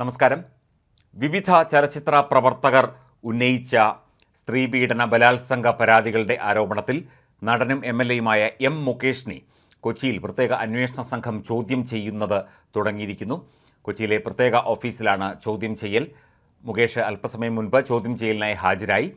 നമസ്കാരം. വിവിധ ചലച്ചിത്ര പ്രവർത്തകർ ഉന്നയിച്ച സ്ത്രീപീഡന ബലാത്സംഗ പരാതികളുടെ ആരോപണത്തിൽ നടനും എം എൽ എയുമായ എം മുകേഷിനെ കൊച്ചിയിൽ പ്രത്യേക അന്വേഷണ സംഘം ചോദ്യം ചെയ്യുന്നത് തുടങ്ങിയിരിക്കുന്നു. കൊച്ചിയിലെ പ്രത്യേക ഓഫീസിലാണ് ചോദ്യം ചെയ്യൽ. മുകേഷ് അല്പസമയം മുൻപ് ചോദ്യം ചെയ്യലിനായി ഹാജരായി.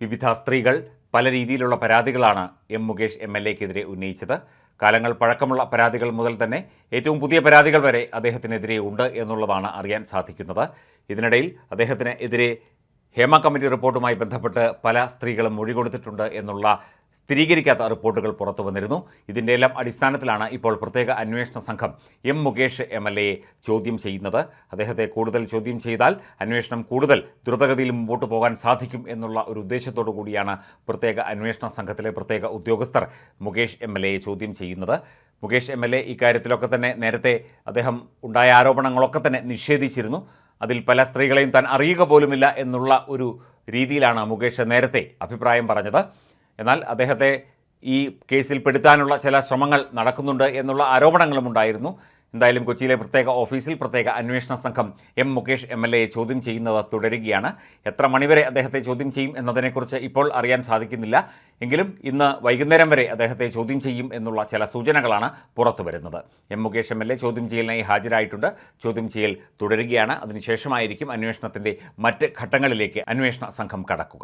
വിവിധ സ്ത്രീകൾ പല രീതിയിലുള്ള പരാതികളാണ് എം മുകേഷ് എം എൽ എക്കെതിരെ ഉന്നയിച്ചത്. കാലങ്ങൾ പഴക്കമുള്ള പരാതികൾ മുതൽ തന്നെ ഏറ്റവും പുതിയ പരാതികൾ വരെ അദ്ദേഹത്തിനെതിരെ ഉണ്ട് എന്നുള്ളതാണ് അറിയാൻ സാധിക്കുന്നത്. ഇതിനിടയിൽ അദ്ദേഹത്തിന് എതിരെ ഹേമ കമ്മിറ്റി റിപ്പോർട്ടുമായി ബന്ധപ്പെട്ട് പല സ്ത്രീകളും മൊഴി കൊടുത്തിട്ടുണ്ട് എന്നുള്ള സ്ഥിരീകരിക്കാത്ത റിപ്പോർട്ടുകൾ പുറത്തു വന്നിരുന്നു. ഇതിന്റെ എല്ലാം അടിസ്ഥാനത്തിലാണ് ഇപ്പോൾ പ്രത്യേക അന്വേഷണ സംഘം എം മുകേഷ് എം എൽ എയെ ചോദ്യം ചെയ്യുന്നത്. അദ്ദേഹത്തെ കൂടുതൽ ചോദ്യം ചെയ്താൽ അന്വേഷണം കൂടുതൽ ദ്രുതഗതിയിൽ മുമ്പോട്ട് പോകാൻ സാധിക്കും എന്നുള്ള ഒരു ഉദ്ദേശത്തോടു കൂടിയാണ് പ്രത്യേക അന്വേഷണ സംഘത്തിലെ പ്രത്യേക ഉദ്യോഗസ്ഥർ മുകേഷ് എം എൽ എയെ ചോദ്യം ചെയ്യുന്നത്. മുകേഷ് എം എൽ എ ഇക്കാര്യത്തിലൊക്കെ തന്നെ നേരത്തെ അദ്ദേഹം ഉണ്ടായ ആരോപണങ്ങളൊക്കെ തന്നെ നിഷേധിച്ചിരുന്നു. അതിൽ പല സ്ത്രീകളെയും താൻ അറിയുക പോലുമില്ല എന്നുള്ള ഒരു രീതിയിലാണ് മുകേഷ് നേരത്തെ അഭിപ്രായം പറഞ്ഞത്. എന്നാൽ അദ്ദേഹത്തെ ഈ കേസിൽ പെടുത്താനുള്ള ചില ശ്രമങ്ങൾ നടക്കുന്നുണ്ട് എന്നുള്ള ആരോപണങ്ങളും ഉണ്ടായിരുന്നു. എന്തായാലും കൊച്ചിയിലെ പ്രത്യേക ഓഫീസിൽ പ്രത്യേക അന്വേഷണ സംഘം എം മുകേഷ് എം എൽ എയെ ചോദ്യം ചെയ്യുന്നത് തുടരുകയാണ്. എത്ര മണിവരെ അദ്ദേഹത്തെ ചോദ്യം ചെയ്യും എന്നതിനെക്കുറിച്ച് ഇപ്പോൾ അറിയാൻ സാധിക്കുന്നില്ല. എങ്കിലും ഇന്ന് വൈകുന്നേരം വരെ അദ്ദേഹത്തെ ചോദ്യം ചെയ്യും എന്നുള്ള ചില സൂചനകളാണ് പുറത്തു വരുന്നത്. M Mukesh M L A ചോദ്യം ചെയ്യലിനായി ഹാജരായിട്ടുണ്ട്. ചോദ്യം ചെയ്യൽ തുടരുകയാണ്. അതിനുശേഷമായിരിക്കും അന്വേഷണത്തിന്റെ മറ്റ് ഘട്ടങ്ങളിലേക്ക് അന്വേഷണ സംഘം കടക്കുക.